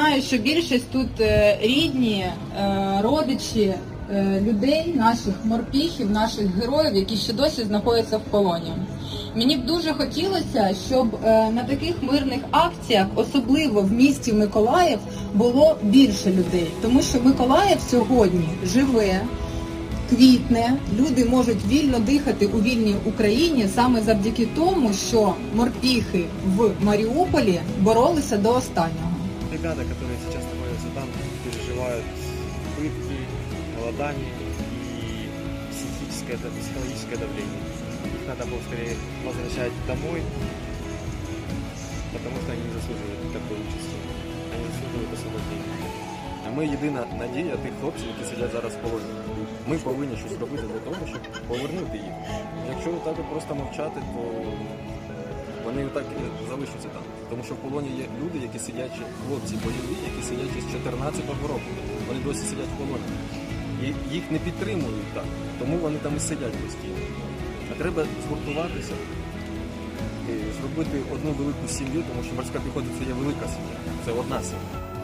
знаю, що більшість тут е, рідні, е, родичі е, людей, наших морпіхів, наших героїв, які ще досі знаходяться в полоні. Мені б дуже хотілося, щоб на таких мирних акціях, особливо в місті Миколаїв, було більше людей, тому що Миколаїв сьогодні живе, квітне, люди можуть вільно дихати у вільній Україні саме завдяки тому, що морпіхи в Маріуполі боролися до останнього. Ребята, которые сейчас находятся там, переживают пытки, голодание и психическое, да- психологическое давление. Их надо было скорее возвращать домой, потому что они не заслуживают такой участі. Они заслуживают освобождения. А ми єдина надія тих хлопців, які сидять зараз в полоні. Ми повинні щось робити для того, щоб повернути їх. Якщо так от просто мовчати, то вони так і залишаться там. Тому що в полоні є люди, які сидять, хлопці бойові, які сидять з 14-го року. Вони досі сидять в полоні. І їх не підтримують так. Тому вони там і сидять постійно. А треба згуртуватися, і зробити одну велику сім'ю, тому що морська піхота це є велика сім'я. Це одна сім'я.